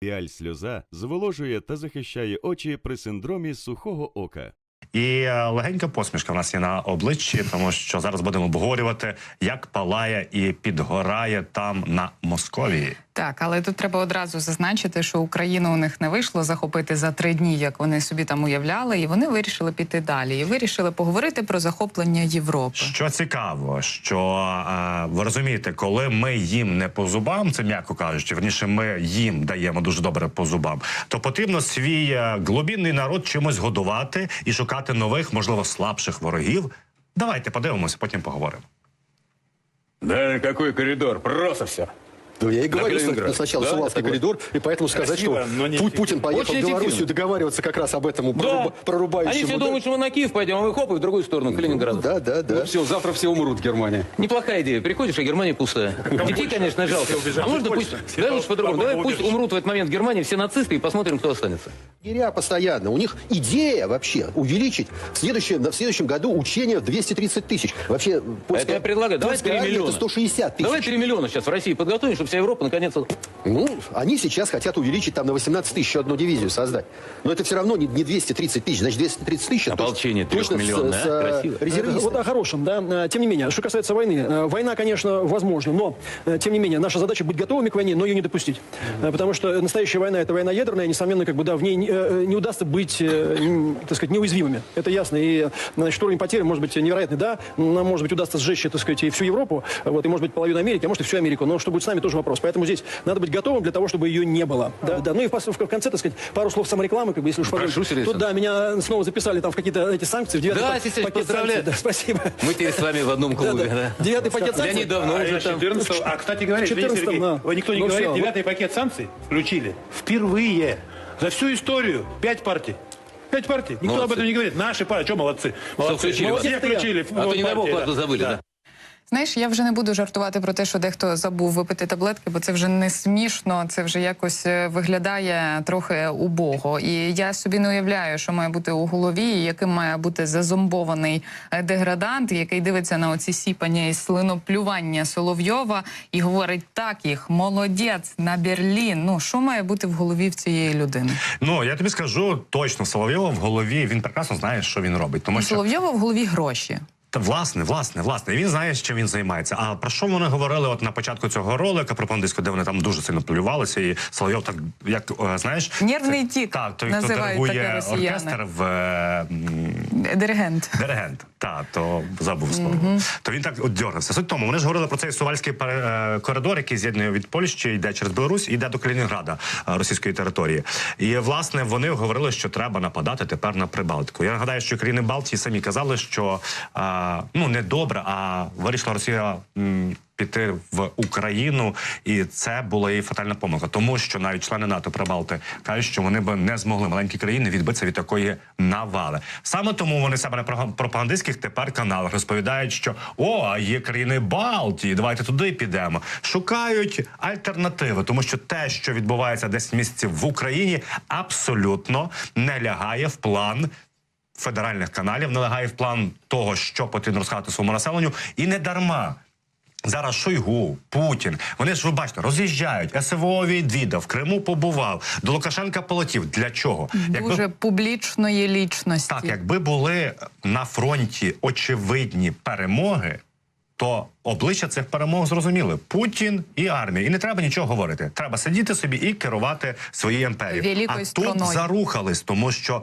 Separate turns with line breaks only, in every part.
Піаль сльоза зволожує та захищає очі при синдромі сухого ока.
І е, легенька посмішка в нас є на обличчі, тому що зараз будемо обговорювати, як палає і підгорає там на Московії.
Так, але тут треба одразу зазначити, що Україну у них не вийшло захопити за три дні, як вони собі там уявляли, і вони вирішили піти далі. І вирішили поговорити про захоплення Європи.
Що цікаво, що е, ви розумієте, коли ми їм не по зубам, це м'яко кажучи, верніше, ми їм даємо дуже добре по зубам, то потрібно свій е, глобінний народ чимось годувати і шукати нових, можливо, слабших ворогів. Давайте подивимося, потім поговоримо.
Да какой коридор, просто
Да, я и говорю, что это сначала
Да,
Сувалский
такой.
коридор, и поэтому сказать,
Красиво,
что
но не
Пу- Путин поехал
Очень
в Белоруссию
эффективно.
договариваться как раз об этом
Да.
проруба- прорубающему.
Они все думают, что мы на Киев пойдем, а мы хоп, и в другую сторону, Калининград.
Да, да, да.
Ну все, завтра все умрут в Германии.
Неплохая идея. Приходишь, а Германия пустая. Детей, конечно, жалко. А можно пусть... Давай лучше по-другому. Давай пусть умрут в этот момент в Германии все нацисты и посмотрим, кто останется.
Егеря постоянно. У них идея вообще увеличить в следующем, в следующем году учение в 230 тысяч. Вообще,
Это я предлагаю. Давай
польская
3
армия
миллиона.
Это 160 тысяч.
Давай 3 миллиона сейчас в России подготовим, чтобы вся Европа наконец...
Ну, они сейчас хотят увеличить там на 18 тысяч еще одну дивизию создать. Но это все равно не, не 230 тысяч. Значит, 230 тысяч... это
Ополчение
точно с-
трехмиллионное,
с,
а?
э,
Красиво.
резервистами.
Вот о хорошем, да. Э, Тем не менее, что касается войны. э, Война, конечно, возможна, но, тем не менее, наша задача быть готовыми к войне, но ее не допустить. Э, Потому что настоящая война – это война ядерная, и, несомненно, как бы, да, в ней не, не удастся быть, так сказать, неуязвимыми. Это ясно. И, значит, уровень потерь может быть невероятный, да. Нам, может быть, удастся сжечь, так сказать, и всю Европу, вот, и, может быть, половину Америки, а может, и всю Америку. Но что будет с нами, тоже вопрос. Поэтому здесь надо быть готовым для того, чтобы ее не было. Да, да. Ну и в, конце, так сказать, пару слов саморекламы, как бы, если уж
Прошу,
позволите.
Сергей
Тут, да, меня снова записали там в какие-то эти санкции, в девятый
Да, Сергей,
пакет
поздравляю.
санкций. Да, спасибо.
Мы теперь с вами в одном клубе,
Да,
да.
да. Девятый пакет
Я
санкций.
недавно
А,
уже там...
14 а, кстати говоря, извините,
14
Сергей,
да.
вы никто не
Ну
говорит,
всё,
девятый пакет санкций включили впервые за всю историю пять партий. Пять партий. Никто
Молодцы.
об этом не говорит. Наши партии. Что молодцы? Молодцы.
включили вас.
Все включили.
А то,
Вот
не вас
да.
забыли, да.
Знаєш, я вже не буду жартувати про те, що дехто забув випити таблетки, бо це вже не смішно, це вже якось е, виглядає трохи убого. І я собі не уявляю, що має бути у голові, і яким має бути зазомбований е, деградант, який дивиться на оці сіпання і слиноплювання Соловйова і говорить: так їх, молодець на Берлін. Ну що має бути в голові в цієї людини?
Ну я тобі скажу точно, Соловйова в голові він прекрасно знає, що він робить. Тому що
Соловйова в голові гроші.
Та власне, власне, власне, він знає, чим він займається. А про що вони говорили от на початку цього ролика про пандиску, де вони там дуже сильно плювалися, і Соловйов так як е, знаєш,
Нервний
це-
тік
Так, той, хто диригує оркестр в е,
Диригент.
Диригент, та то забув слово. То він так от дьорнався. Суть тому, вони ж говорили про цей сувальський е, коридор, який з'єднує від Польщі, йде через Білорусь, йде до Калінінграда російської території. І власне вони говорили, що треба нападати тепер на Прибалтику. Я нагадаю, що країни Балтії самі казали, що ну не добре, а вирішила Росія. Піти в Україну, і це була її фатальна помилка, тому що навіть члени НАТО Прибалти кажуть, що вони би не змогли маленькі країни відбитися від такої навали. Саме тому вони себе на пропагандистських тепер каналах розповідають, що о, є країни Балтії, давайте туди підемо. Шукають альтернативи, тому що те, що відбувається 10 місяців в Україні, абсолютно не лягає в план федеральних каналів, не лягає в план того, що потрібно розказати своєму населенню, і не дарма. Зараз Шойгу, Путін, вони ж ви бачите, роз'їжджають. СВО відвідав, в Криму побував, до Лукашенка полетів. Для чого?
Дуже публічної лічності.
так, якби були на фронті очевидні перемоги, то обличчя цих перемог зрозуміли: Путін і армія. І не треба нічого говорити. Треба сидіти собі і керувати своєю імперією.
Великою
а тут зарухались, тому що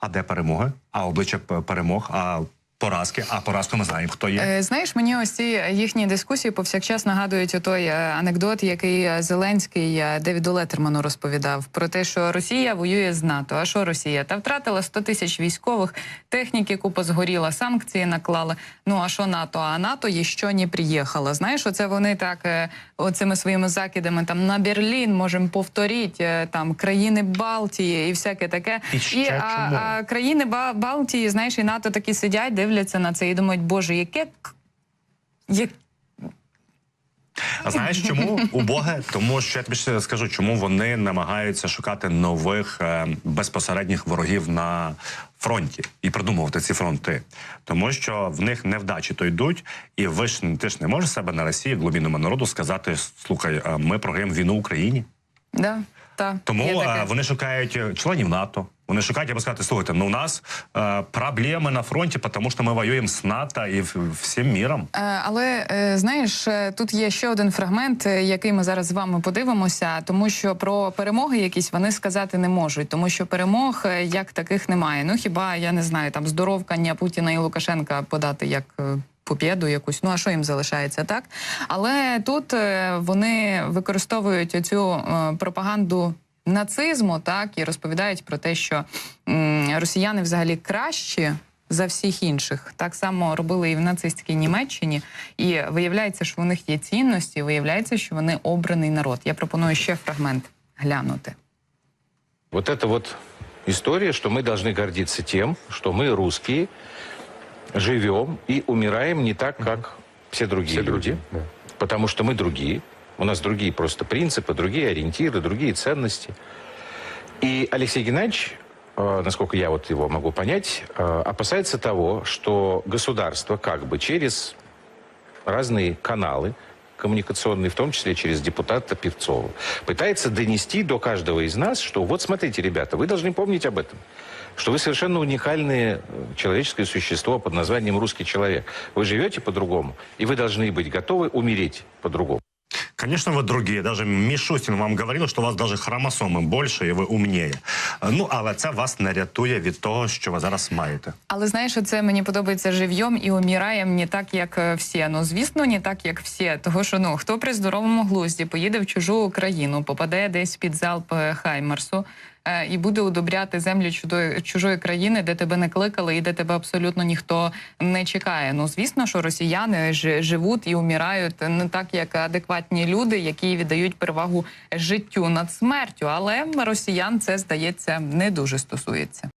а де перемоги? А обличчя перемог, а поразки, а поразку ми знаємо, хто є.
Е, Знаєш, мені ось ці їхні дискусії повсякчас нагадують той анекдот, який е, Зеленський е, Девіду Леттерману розповідав про те, що Росія воює з НАТО. А що Росія? Та втратила 100 тисяч військових, техніки купа згоріла, санкції наклали. Ну а що НАТО? А НАТО ще не приїхала. Знаєш, оце вони так е, оцими своїми закидами там на Берлін можемо повторити е, там країни Балтії і всяке таке.
І ще
а,
чому?
а країни Ба- Балтії, знаєш, і НАТО такі сидять, дивляться на це і думають, боже, яке як
А знаєш чому убоге? Тому що я тобі скажу, чому вони намагаються шукати нових е, безпосередніх ворогів на фронті і придумувати ці фронти, тому що в них невдачі то йдуть, і ви ж ти ж не можеш себе на Росії глобійному народу сказати: слухай, ми програємо війну Україні.
да. Та
Тому е,
таке.
вони шукають е, членів НАТО. Вони шукають, я би сказати, слухайте, ну у нас е, проблеми на фронті, тому що ми воюємо з НАТО і всім міром.
Е, Але е, знаєш, тут є ще один фрагмент, який ми зараз з вами подивимося, тому що про перемоги якісь вони сказати не можуть, тому що перемог як таких немає. Ну хіба я не знаю, там здоровкання Путіна і Лукашенка подати як е, Побєду якусь, ну а що їм залишається, так? Але тут е, вони використовують цю е, пропаганду нацизму, так і розповідають про те, що м, росіяни взагалі кращі за всіх інших. Так само робили і в нацистській Німеччині. І виявляється, що у них є цінності, виявляється, що вони обраний народ. Я пропоную ще фрагмент глянути.
Вот это вот история, что мы должны гордиться тем, что мы русские живем и умираем не так, как все другие люди, потому что мы другие, у нас другие просто принципы, другие ориентиры, другие ценности. И Алексей Геннадьевич, э, насколько я вот его могу понять, э, опасается того, что государство как бы через разные каналы коммуникационные, в том числе через депутата Певцова, пытается донести до каждого из нас, что вот смотрите, ребята, вы должны помнить об этом, что вы совершенно уникальное э, человеческое существо под названием русский человек. Вы живете по-другому, и вы должны быть готовы умереть по-другому.
Конечно, вы другие. Даже Мишустин вам говорил, що у вас даже хромосоми більше і ви умніє. Ну, але це вас не рятує від того, що ви зараз маєте.
Але знаєш, це мені подобається живйом і уміраєм не так, як е, всі. Ну звісно, не так, як всі. Того що ну хто при здоровому глузді поїде в чужу країну, попаде десь під залп Хаймерсу. Е, І буде удобряти землю чудої чужої країни, де тебе не кликали і де тебе абсолютно ніхто не чекає. Ну звісно, що росіяни ж живуть і умирають не так, як адекватні люди, які віддають перевагу життю над смертю. Але росіян це здається не дуже стосується.